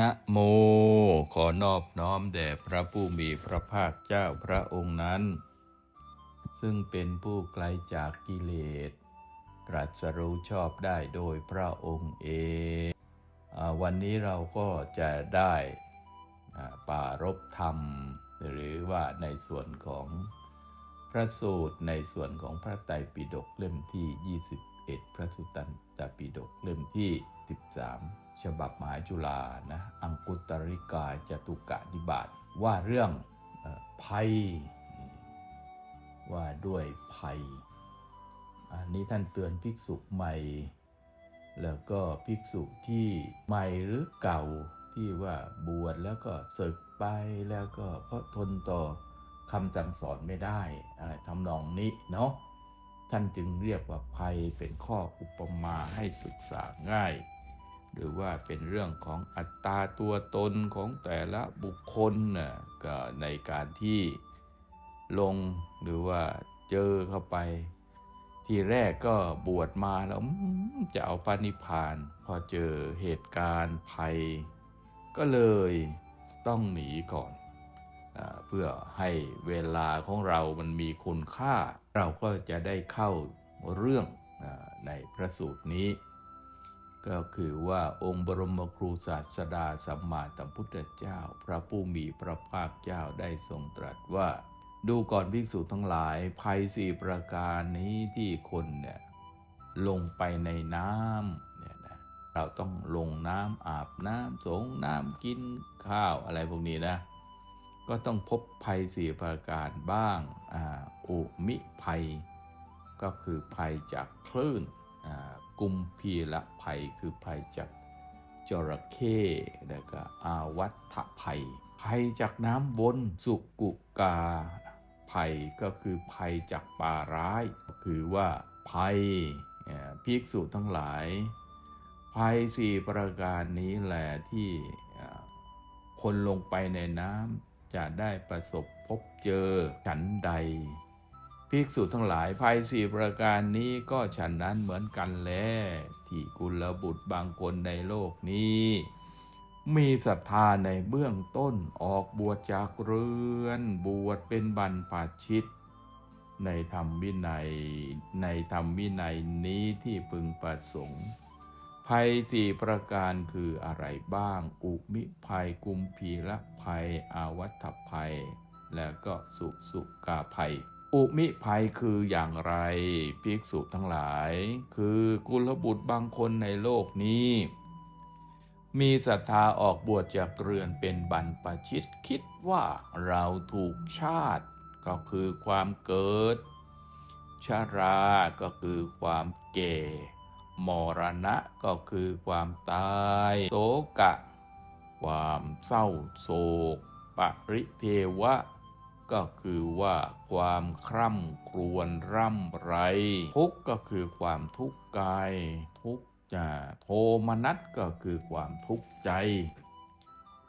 นะโม ขอนอบน้อมแด่พระผู้มีพระภาคเจ้าพระองค์นั้น ซึ่งเป็นผู้ไกลจากกิเลสตรัสรู้ชอบได้โดยพระองค์เองอวันนี้เราก็จะได้อ่าปรารบธรรม หรือว่าในส่วนของพระสูตรในส่วนของพระไตรปิฎกเล่มที่ 21 พระสุตตันตปิฎกเล่มที่ 13 ฉบับมหาจุฬานะอังคุตริกาจตุกะนิบาตว่าเรื่องออภัย ว่าด้วยภัย อันนี้ท่านเตือนภิกษุใหม่ แล้วก็ภิกษุที่ใหม่หรือเก่าที่ว่าบวชแล้วก็ศึกไปแล้วก็เพราะทนต่อคำสั่งสอนไม่ได้อะไรทำนองนี้เนาะท่านจึงเรียกว่าภัยเป็นข้ออุปมาให้ศึกษาง่าย หรือว่าเป็นเรื่องของอัตตาตัวตนของแต่ละบุคคลน่ะก็ในการที่ลงหรือว่าเจอเข้าไป ทีแรกก็บวชมาแล้วจะเอาปานิพาน พอเจอเหตุการณ์ภัย ก็เลยต้องหนีก่อนอเพื่อให้เวลาของเรามันมีคุณค่า เราก็จะได้เข้าเรื่องอในพระสูตรนี้ ก็คือว่าองค์บรมครูศาสดาสัมมาสัมพุทธเจ้า พระผู้มีพระภาคเจ้าได้ทรงตรัสว่า ดูก่อนภิกษุทั้งหลายภัยสี่ประการนี้ที่คนเนี่ยลงไปในน้ำเนี่ยนะเราต้องลงน้ำอาบน้ำสงน้ำกินข้าวอะไรพวกนี้นะ ก็ต้องพบภัยสี่ประการบ้างอ่าอุมิภัย ก็คือภัยจากคลื่นอ่า กุมพีละภัยคือภัยจากจระเข้แล้วก็อาวัตภัย ภัยจากน้ำวนสุกุกา ภัยก็คือภัยจากป่าร้าย ก็คือว่าภัยเอ่อภิกษุทั้งหลาย ภัยสี่ประการนี้แหละที่คนลงไปในน้ำจะได้ประสบพบเจอฉันใด ภิกษุทั้งหลายภัยสี่ประการนี้ก็ฉันนั้นเหมือนกันแลที่กุลบุตรบางคนในโลกนี้ มีศรัทธาในเบื้องต้นออกบวชจากเรือนบวชเป็นบรรพชิต ในธรรมวินัยในธรรมวินัยนี้ที่พึงประสงค์ภัยสี่ประการคืออะไรบ้าง อุมิภัยกุมพีละภัย อาวัตภัย และก็สุสุกาภัย อุมิภัยคืออย่างไร ภิกษุทั้งหลาย คือกุลบุตรบางคนในโลกนี้ มีศรัทธาออกบวชจากเรือนเป็นบรรพชิตคิดว่าเราถูกชาติ ก็คือความเกิด ชาราก็คือความแก่มรณะก็คือความตาย โศกะ ความเศร้าโศก ปริเทวะ ก็คือว่าความคร่ำครวญร่ำไร ทุกก็คือความทุกข์กาย ทุกข์จะโทมนัสก็คือความทุกข์ใจ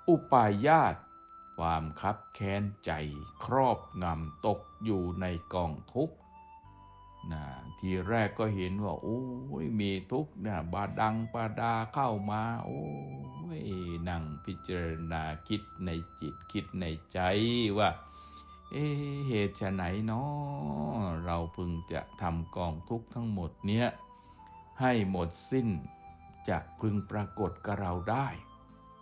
อุปายาตความคับแค้นใจ ครอบงำตกอยู่ในกองทุกข์นะทีแรกก็เห็นว่าโอ้ยมีทุกข์เนี่ยบาดังปาดาเข้ามา โอ้ยนั่งพิจารณาคิดในจิตคิดในใจว่า เอเหตุไฉนเนาะเราพึงจะทำกองทุกข์ทั้งหมดเนี้ยให้หมดสิ้นจะพึงปรากฏกับเราได้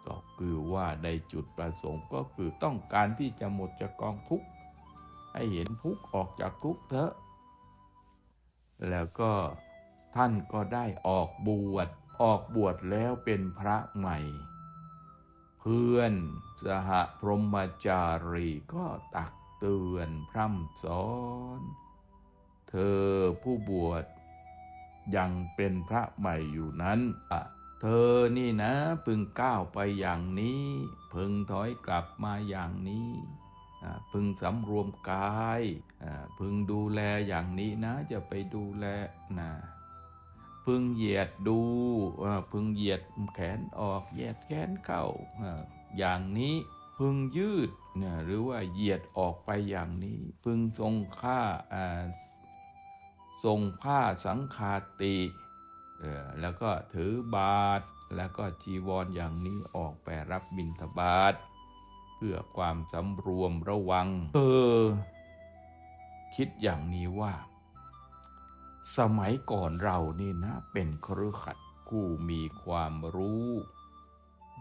ก็คือว่าในจุดประสงค์ก็คือต้องการที่จะหมดจากกองทุกข์ให้เห็นทุกข์ออกจากทุกข์เถอะ แล้วก็ท่านก็ได้ออกบวชออกบวชแล้วเป็นพระใหม่ เพื่อนสหพรหมจารีก็ตัก เตือนพร่ำสอน เธอผู้บวชยังเป็นพระใหม่อยู่นั้นเธอนี่นะพึงก้าวไปอย่างนี้ พึงถอยกลับมาอย่างนี้พึงสำรวมกายพึงดูแลอย่างนี้นะจะไปดูแลนะพึงเหยียดดูพึงเหยียดแขนออกเหยียดแขนเข้าอย่างนี้ พึงยืดเนี่ยหรือว่าเหยียดออกไปอย่างนี้ พึงทรงค่าทรงผ้าสังคาติแล้วก็ถือบาทแล้วก็จีวรอย่างนี้ออกไปรับบิณฑบาตเพื่อความสำรวมระวังเออคิดอย่างนี้ว่า สมัยก่อนเรานี่นะเป็นครือขัดผู้มีความรู้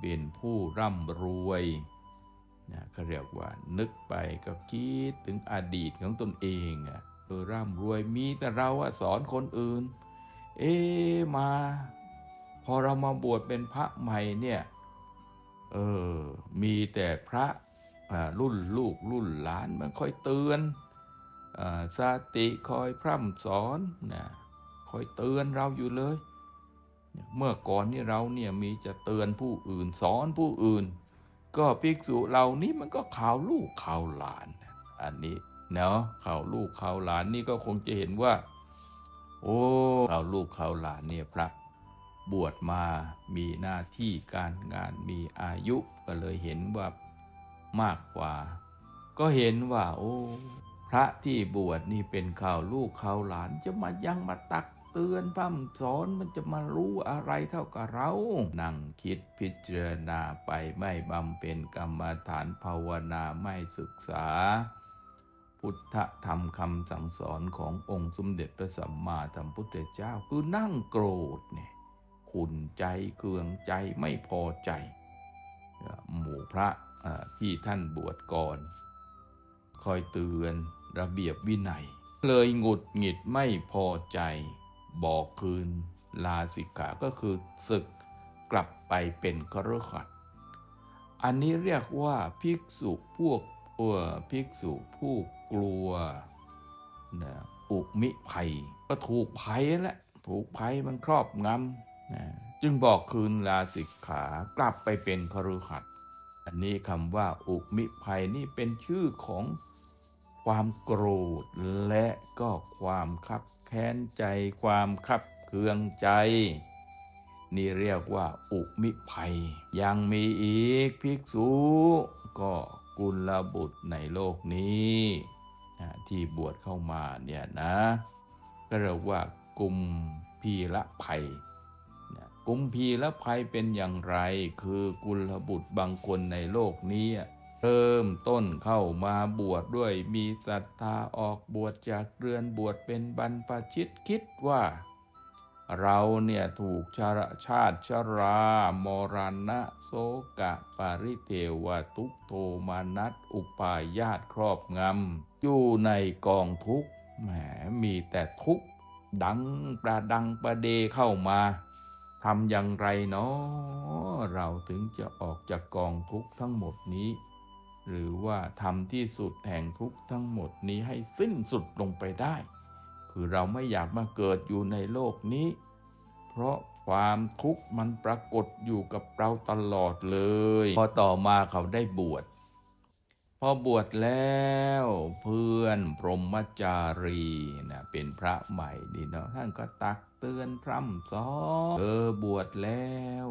เป็นผู้ร่ำรวย นะเขาเรียกว่านึกไปก็คิดถึงอดีตของตนเองอะเออร่ำรวยมีแต่เราอะสอนคนอื่น เอ๊ะมา พอเรามาบวชเป็นพระใหม่เนี่ยเออมีแต่พระรุ่นลูกรุ่นหลานมันคอยเตือนอสติคอยพร่ำสอนนะคอยเตือนเราอยู่เลย เมื่อก่อนนี่เราเนี่ยมีจะเตือนผู้อื่นสอนผู้อื่น ก็ภิกษุเหล่านี้มันก็ข่าวลูกข่าวหลาน อันนี้เนาะข่าวลูกข่าวหลานนี่ก็คงจะเห็นว่า โอ้ข่าวลูกข่าวหลานเนี่ยพระบวชมามีหน้าที่การงานมีอายุก็เลยเห็นว่ามากกว่า ก็เห็นว่า โอ้ พระที่บวชนี่เป็นข่าวลูกข่าวหลานจะมายังมาตัก เตือนพร่ำสอนมันจะมารู้อะไรเท่ากับเรา นั่งคิดพิจารณาไปไม่บำเพ็ญกรรมฐานภาวนาไม่ศึกษา พุทธธรรมคำสั่งสอนขององค์สมเด็จพระสัมมาสัมพุทธเจ้าคือนั่งโกรธเนี่ยขุนใจเคืองใจไม่พอใจ หมู่พระที่ท่านบวชก่อน คอยเตือนระเบียบวินัย เลยหงุดหงิดไม่พอใจ บอกคืนลาสิกขาก็คือศึกกลับไปเป็นครขัดอันนี้เรียกว่าภิกษุพวกเออภิกษุผู้กลัวนะอุมิภัย ก็ถูกภัยแหละถูกภัยมันครอบงำนะจึงบอกคืนลาสิกขากลับไปเป็นคฤหัสถ์อันนี้คำว่าอุมิภัยนี่เป็นชื่อของความโกรธและก็ความคับ ค้นใจความคับเคืองใจ นี่เรียกว่าอุมิภัย ยังมีอีกภิกษุก็กุลบุตรในโลกนี้นะที่บวชเข้ามาเนี่ยนะก็เรียกว่ากุมพีละภัยนะกุมพีละภัยเป็นอย่างไร คือกุลบุตรบางคนในโลกนี้ เริ่มต้นเข้ามาบวชดด้วยมีศรัทธาออกบวชจากเรือนบวชเป็นบรรพชิตคิดว่า เราเนี่ยถูกชาชาติชรามรณะโสกะปาริเทวทุกโทมานัตอุปายาตครอบงำอยู่ในกองทุกข์แหมมีแต่ทุกข์ดังประดังประเดเข้ามาทำอย่างไรเนาะเราถึงจะออกจากกองทุกข์ทั้งหมดนี้ หรือว่าทำที่สุดแห่งทุกทั้งหมดนี้ให้สิ้นสุดลงไปได้ คือเราไม่อยากมาเกิดอยู่ในโลกนี้ เพราะความทุกข์มันปรากฏอยู่กับเราตลอดเลย พอต่อมาเขาได้บวชพอบวชแล้วเพื่อนพรหมจารีนะเป็นพระใหม่นี่เนาะท่านก็ตักเตือนพร่ำสอนเออบวชแล้ว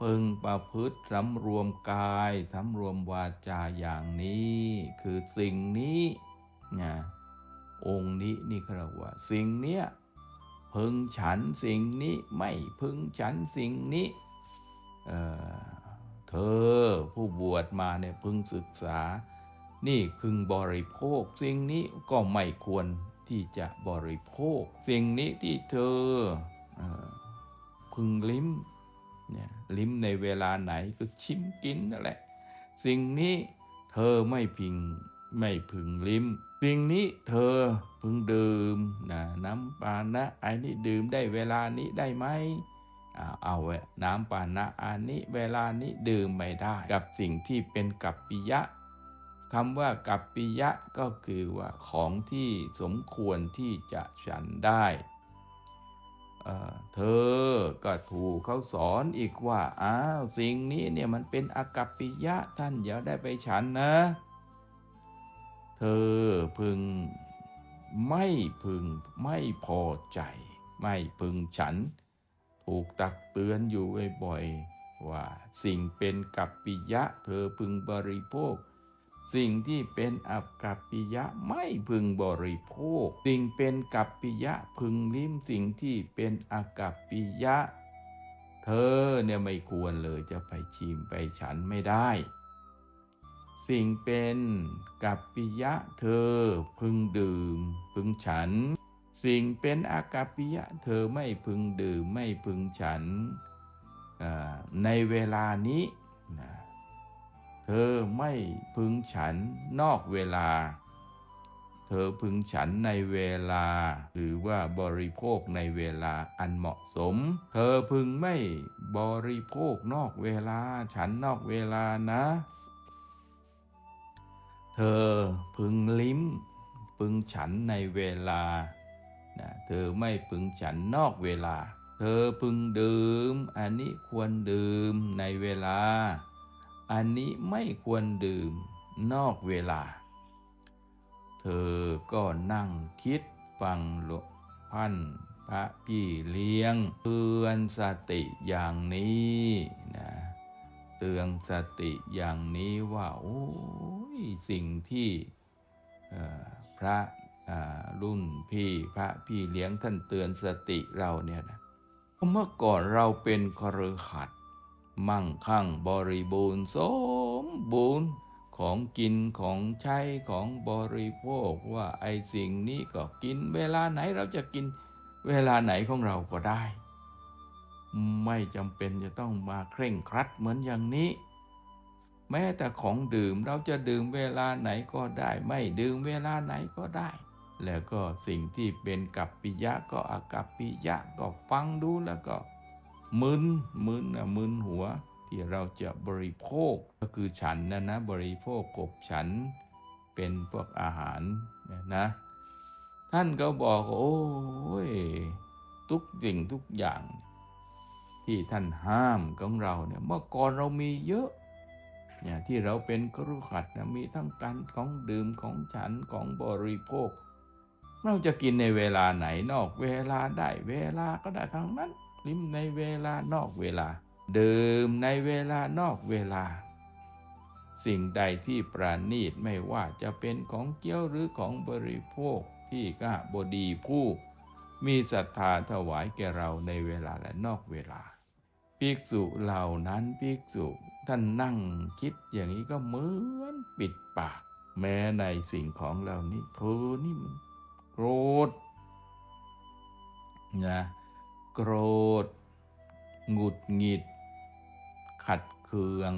พึงประพฤติสำรวมกายสำรวมวาจาอย่างนี้ คือสิ่งนี้นะองค์นี้นี่เขาเรียกว่า สิ่งเนี้ยพึงฉันสิ่งนี้ไม่พึงฉันสิ่งนี้เออเธอผู้บวชมาเนี่ยพึงศึกษา นี่พึงบริโภค สิ่งนี้ก็ไม่ควรที่จะบริโภค สิ่งนี้ที่เธอเออพึงลิ้ม เนี่ยลิ้มในเวลาไหนก็ชิมกินนั่นแหละ สิ่งนี้เธอไม่พิงไม่พึงลิ้ม สิ่งนี้เธอพึงดื่มนะน้ำปานะไอ้นี่ดื่มได้เวลานี้ได้ไหมเอาไว้น้ำปานะอันนี้เวลานี้ดื่มไม่ได้ กับสิ่งที่เป็นกัปปิยะคำว่ากัปปิยะก็คือว่าของที่สมควรที่จะฉันได้ เธอก็ถูกเขาสอนอีกว่า อ้าว สิ่งนี้เนี่ยมันเป็นอากัปปิยะท่านอย่าได้ไปฉันนะ เธอพึงไม่พึงไม่พอใจ ไม่พึงฉัน ถูกตักเตือนอยู่บ่อยๆว่าสิ่งเป็นกัปปิยะ เธอพึงบริโภค สิ่งที่เป็นอัปกัปปิยะไม่พึงบริโภค สิ่งเป็นกัปปิยะพึงลิ้มสิ่งที่เป็นอากัปปิยะ เธอเนี่ยไม่ควรเลยจะไปชิมไปฉันไม่ได้ สิ่งเป็นกัปปิยะเธอพึงดื่ม พึงฉัน สิ่งเป็นอากัปปิยะเธอไม่พึงดื่มไม่พึงฉันในเวลานี้ เธอไม่พึงฉันนอกเวลา เธอพึงฉันในเวลา หรือว่าบริโภคในเวลาอันเหมาะสม เธอพึงไม่บริโภคนอกเวลา ฉันนอกเวลานะ เธอพึงลิ้ม พึงฉันในเวลานะเธอไม่พึงฉันนอกเวลา เธอพึงดื่ม อันนี้ควรดื่มในเวลา อันนี้ไม่ควรดื่มนอกเวลา เธอก็นั่งคิดฟังหลวงพันพระพี่เลี้ยง เตือนสติอย่างนี้นะเตือนสติอย่างนี้ว่าโอ้ยสิ่งที่พระรุ่นพี่พระพี่เลี้ยงท่านเตือนสติเราเนี่ยนะเมื่อก่อนเราเป็นคฤหัสถ์ มั่งคั่งบริบูรณ์สมบูรณ์ของกินของใช้ของบริโภคว่าไอสิ่งนี้ก็กิน เวลาไหนเราจะกินเวลาไหนของเราก็ได้ ไม่จำเป็นจะต้องมาเคร่งครัดเหมือนอย่างนี้ แม้แต่ของดื่มเราจะดื่มเวลาไหนก็ได้ ไม่ดื่มเวลาไหนก็ได้ แล้วก็สิ่งที่เป็นกัปปิยะก็อากัปปิยะก็ฟังดูแล้วก็ มึนมึนนะมึนหัว ที่เราจะบริโภคก็คือฉันนะนะบริโภคกบฉันเป็นพวกอาหารเนี่ยนะ ท่านก็บอกว่าโอ้ยทุกสิ่งทุกอย่าง ที่ท่านห้ามของเราเนี่ยเมื่อก่อนเรามีเยอะเนี่ยที่เราเป็นครุขัดนะมีทั้งการของดื่มของฉันของบริโภค เราจะกินในเวลาไหนนอกเวลาได้เวลาก็ได้ทั้งนั้น ลิ้มในเวลานอกเวลา ดื่มในเวลานอกเวลา สิ่งใดที่ประณีตไม่ว่าจะเป็นของเกี้ยวหรือของบริโภคที่กะบดีผู้ มีศรัทธาถวายแก่เราในเวลาและนอกเวลาภิกษุเหล่านั้นภิกษุท่านนั่งคิดอย่างนี้ก็เหมือนปิดปาก แม้ในสิ่งของเหล่านี้เธอนี่มันโกรธนะ โกรธ หงุดหงิด ขัดเคือง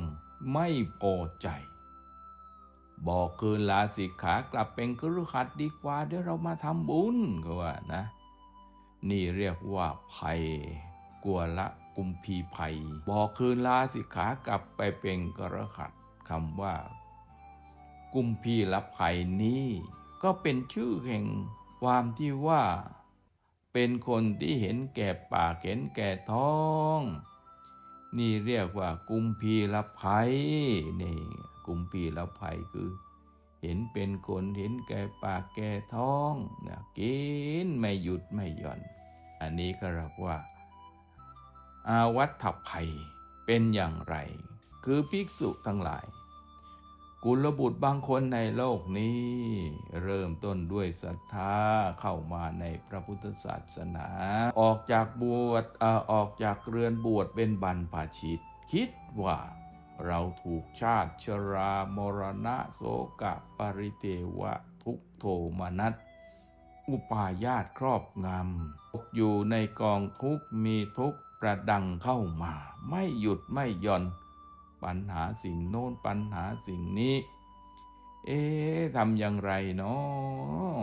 ไม่พอใจ บอกคืนลาสิกขากลับเป็นคฤหัสถ์ดีกว่าเดี๋ยวเรามาทำบุญก็ว่านะ นี่เรียกว่าภัยกลัวละกุมพีภัย บอกคืนลาสิกขากลับไปเป็นกฤหัสถ์คำว่า กุมพีละภัยนี้ ก็เป็นชื่อแห่งความที่ว่า เป็นคนที่เห็นแก่ปากเห็นแก่ท้อง นี่เรียกว่ากุมพีละภัยนี่กุมพีละภัยคือ เห็นเป็นคนเห็นแก่ปากแก่ท้องนะกินไม่หยุดไม่หย่อน อันนี้ก็เรียกว่า อาวัตถภัยเป็นอย่างไร คือภิกษุทั้งหลาย กุลบุตรบางคนในโลกนี้ เริ่มต้นด้วยศรัทธาเข้ามาในพระพุทธศาสนา ออกจากบวชออกจากเรือนบวชเป็นบรรพชิต คิดว่าเราถูกชาติชรามรณะโสกะปริเทวะทุกโทมนัสอุปาญาตครอบงำตกอยู่ในกองทุกมีทุกประดังเข้ามา ไม่หยุดไม่หย่อน ปัญหาสิ่งโน้นปัญหาสิ่งนี้ เอ๊ะทำอย่างไรเนาะ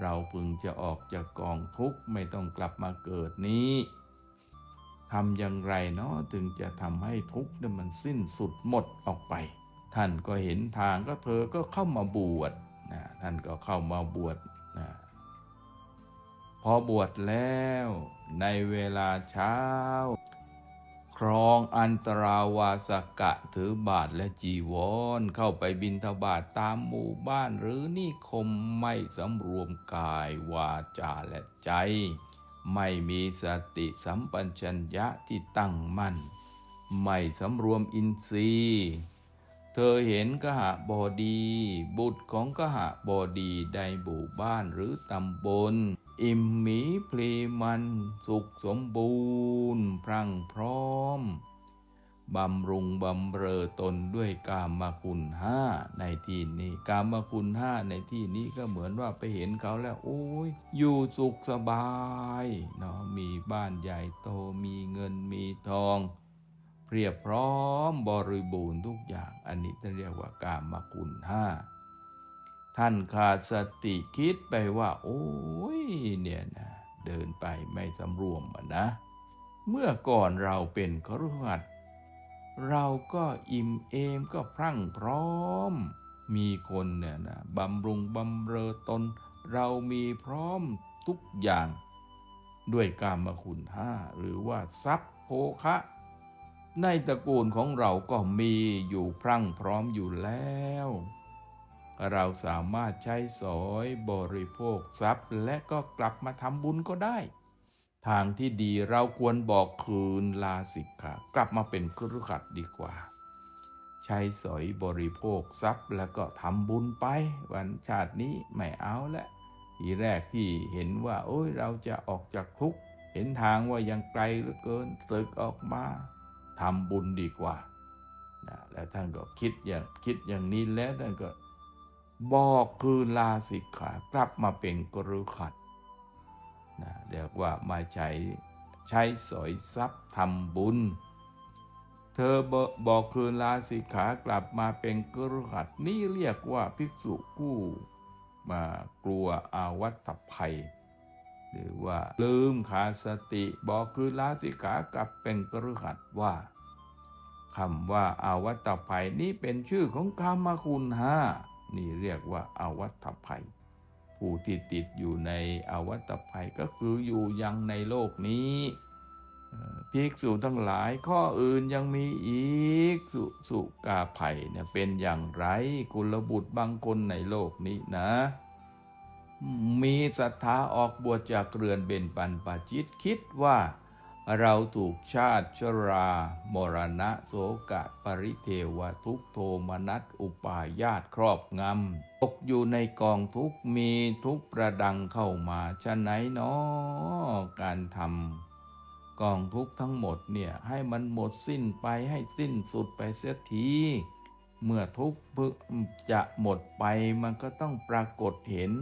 เราพึงจะออกจากกองทุกข์ไม่ต้องกลับมาเกิดนี้ทำอย่างไรเนาะถึงจะทำให้ทุกข์เนี่ยมันสิ้นสุดหมดออกไป ท่านก็เห็นทางก็เธอก็เข้ามาบวชนะท่านก็เข้ามาบวชนะพอบวชแล้วในเวลาเช้า รองอันตราวาสกะถือบาทและจีวร เข้าไปบินทบาทตามหมู่บ้านหรือนิคมไม่สำรวมกายวาจาและใจ ไม่มีสติสัมปัญชัญญะที่ตั้งมั่น ไม่สำรวมอินทรีย์ เธอเห็นกหบอดี บุตรของกหบอดีในหมู่บ้านหรือตำบล อิ่มหมีพลีมันสุขสมบูรณ์พรั่งพร้อม บำรุงบำเรอตนด้วยกามคุณห้าในที่นี้ กามคุณห้าในที่นี้ก็เหมือนว่าไปเห็นเขาแล้วโอ้ยอยู่สุขสบายเนาะมีบ้านใหญ่โตมีเงินมีทอง เพียบพร้อมบริบูรณ์ทุกอย่าง อันนี้จะเรียกว่ากามคุณห้า ท่านขาดสติคิดไปว่า โอ้ยเนี่ยนะเดินไปไม่สำรวมนะ เมื่อก่อนเราเป็นคฤหัสเราก็อิ่มเอมก็พรั่งพร้อม มีคนเนี่ยนะบำรุงบำเรอตน เรามีพร้อมทุกอย่าง ด้วยกามคุณห้าหรือว่าทรัพย์โภคะ ในตระกูลของเราก็มีอยู่พรั่งพร้อมอยู่แล้ว เราสามารถใช้สอยบริโภคทรัพย์ และก็กลับมาทำบุญก็ได้ ทางที่ดีเราควรบอกคืนลาสิกขากลับมาเป็นคฤหัสถ์ดีกว่า ใช้สอยบริโภคทรัพย์ แล้วก็ทำบุญไป วันชาตินี้ไม่เอาละทีแรกที่เห็นว่า โอ้ยเราจะออกจากทุกข์เห็นทางว่ายังไกลเหลือเกินตึกออกมาทำบุญดีกว่านะแล้วท่านก็คิดอย่างคิดอย่างนี้แล้วท่านก็ บอกคืนลาสิกขากลับมาเป็นกฤหัสถ์นะเรียกว่ามาใช้ใช้สอยทรัพย์ทำบุญ เธอบอกบอกคืนลาสิกขากลับมาเป็นกฤหัสถ์นี่เรียกว่าภิกษุผู้มากลัวอาวัตภัย หรือว่าลืมขาสติบอกคืนลาสิกขากลับเป็นกฤหัสถ์ว่าคำว่าอาวัตภัยนี้เป็นชื่อของกามคุณห้า นี่เรียกว่าอาวัตภัย ผู้ที่ติดอยู่ในอวัตภัยก็คืออยู่ยังในโลกนี้ภิกษุทั้งหลายข้ออื่นยังมีอีกสุสุกาภัยเนี่ยเป็นอย่างไรกุลบุตรบางคนในโลกนี้นะ มีศรัทธาออกบวชจากเรือนเบญปันปาจิตคิดว่า เราถูกชาติชรา มรณะโสกะปริเทวทุกโทมนัสอุปาญาตครอบงำ ตกอยู่ในกองทุกมีทุกประดังเข้ามาชะไหนเนาะการทำกองทุกทั้งหมดเนี่ยให้มันหมดสิ้นไปให้สิ้นสุดไปเสียที เมื่อทุกจะหมดไปมันก็ต้องปรากฏเห็น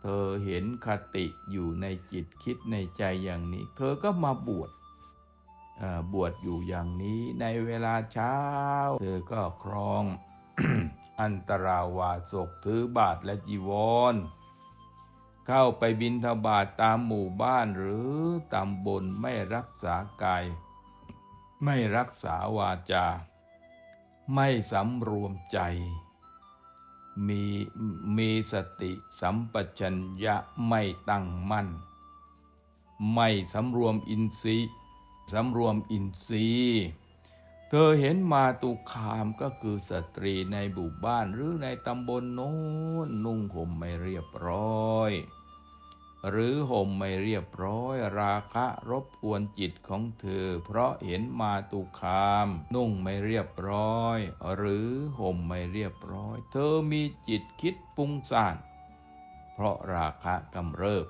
เธอเห็นคติอยู่ในจิตคิดในใจอย่างนี้ เธอก็มาบวชบวชอยู่อย่างนี้ในเวลาเช้า เธอก็ครองอันตราวาสกถือบาทและจีวร เข้าไปบินทบาทตามหมู่บ้านหรือตำบลไม่รักษากาย ไม่รักษาวาจา ไม่สำรวมใจ มีมีสติสัมปชัญญะไม่ตั้งมั่น ไม่สำรวมอินทรีย์สำรวมอินทรีย์ เธอเห็นมาตุคามก็คือสตรีในบุบ้านหรือในตำบลโน้นนุ่งห่มไม่เรียบร้อย หรือห่มไม่เรียบร้อยราคะรบกวนจิตของเธอ เพราะเห็นมาตุคาม นุ่งไม่เรียบร้อย หรือห่มไม่เรียบร้อย เธอมีจิตคิดฟุ้งซ่านเพราะราคะกำเริบ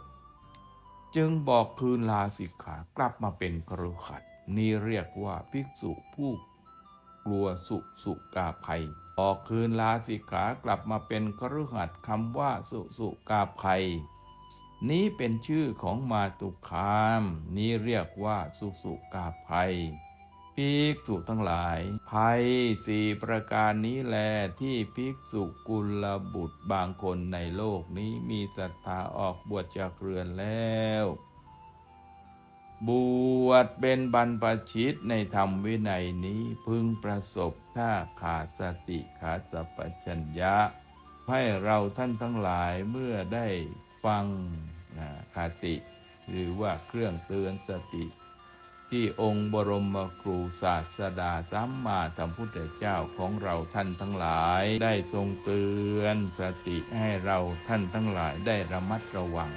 จึงบอกคืนลาสิกขากลับมาเป็นคฤหัสถ์นี่เรียกว่าภิกษุผู้กลัวสุสุกาภัยบอกคืนลาสิกขากลับมาเป็นคฤหัสถ์คำว่าสุสุกาภัย นี้เป็นชื่อของมาตุคาม นี้เรียกว่าสุสุกาภัยภิกษุทั้งหลาย ภัยสี่ประการนี้แลที่ภิกษุกุลบุตรบางคนในโลกนี้มีศรัทธาออกบวชจากเรือนแล้ว บวชเป็นบรรพชิตในธรรมวินัยนี้พึงประสบถ้าขาดสติขาดสัพชัญญะ ให้เราท่านทั้งหลายเมื่อได้ ฟังนะคติหรือว่าเครื่องเตือนสติ ที่องค์บรมครูศาสดาสัมมาสัมพุทธเจ้าของเราท่านทั้งหลาย ได้ทรงเตือนสติให้เราท่านทั้งหลายได้ระมัดระวัง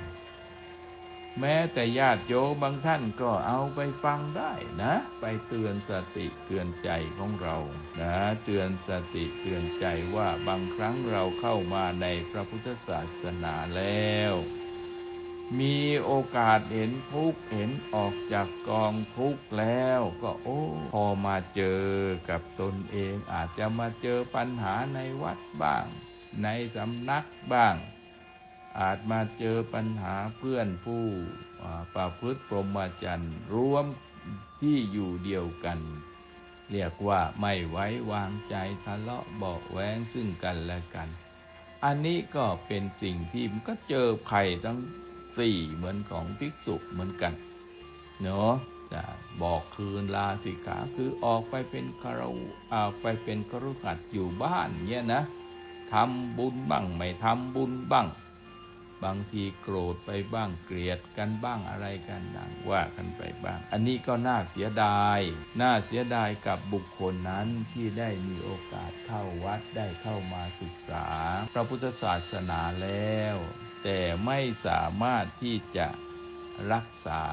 แม้แต่ญาติโยมบางท่านก็เอาไปฟังได้นะ ไปเตือนสติเตือนใจของเรานะเตือนสติเตือนใจว่าบางครั้งเราเข้ามาในพระพุทธศาสนาแล้ว มีโอกาสเห็นทุกข์เห็นออกจากกองทุกข์แล้วก็โอ้พอมาเจอกับตนเองอาจจะมาเจอปัญหาในวัดบ้าง ในสำนักบ้าง อาจมาเจอปัญหาเพื่อนผู้อ่าประพฤติพรหมจรรย์รวมที่อยู่เดียวกัน เรียกว่าไม่ไว้วางใจทะเลาะเบาแว้งซึ่งกันและกัน อันนี้ก็เป็นสิ่งที่มันก็เจอภัยทั้งสี่เหมือนของภิกษุเหมือนกันเนาะจะบอกคืนลาสิกขาคือออกไปเป็นคารวออกไปเป็นครุขัดอยู่บ้านเนี่ยนะทำบุญบ้างไม่ทำบุญบ้าง บางทีโกรธไปบ้างเกลียดกันบ้างอะไรกันดังว่ากันไปบ้าง อันนี้ก็น่าเสียดาย น่าเสียดายกับบุคคลนั้นที่ได้มีโอกาสเข้าวัดได้เข้ามาศึกษา พระพุทธศาสนาแล้ว แต่ไม่สามารถที่จะรักษา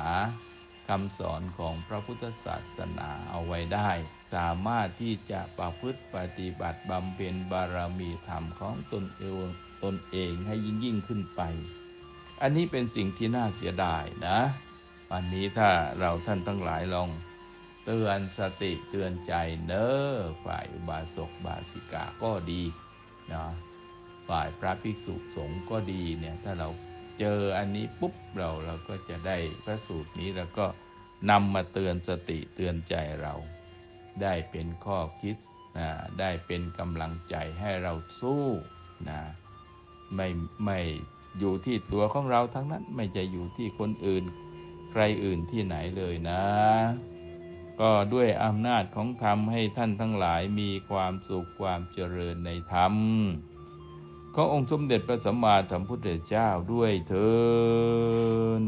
คำสอนของพระพุทธศาสนาเอาไว้ได้ สามารถที่จะประพฤติปฏิบัติบำเพ็ญบารมีธรรมของตนเอง ตนเองให้ยิ่งยิ่งขึ้นไป อันนี้เป็นสิ่งที่น่าเสียดายนะวันนี้ถ้าเราท่านทั้งหลายลองเตือนสติเตือนใจเนอฝ่ายบาสกบาสิกาก็ดีนะฝ่ายพระภิกษุสงฆ์ก็ดีเนี่ยถ้าเราเจออันนี้ปุ๊บเราเราก็จะได้พระสูตรนี้แล้วก็นำมาเตือนสติเตือนใจเรา ได้เป็นข้อคิดนะได้เป็นกำลังใจให้เราสู้นะ ไม่ไม่อยู่ที่ตัวของเราทั้งนั้นไม่จะอยู่ที่คนอื่น ใครอื่นที่ไหนเลยนะ ก็ด้วยอำนาจของธรรมให้ท่านทั้งหลายมีความสุขความเจริญในธรรมขอองค์สมเด็จพระสัมมาสัมพุทธเจ้าด้วยเถิด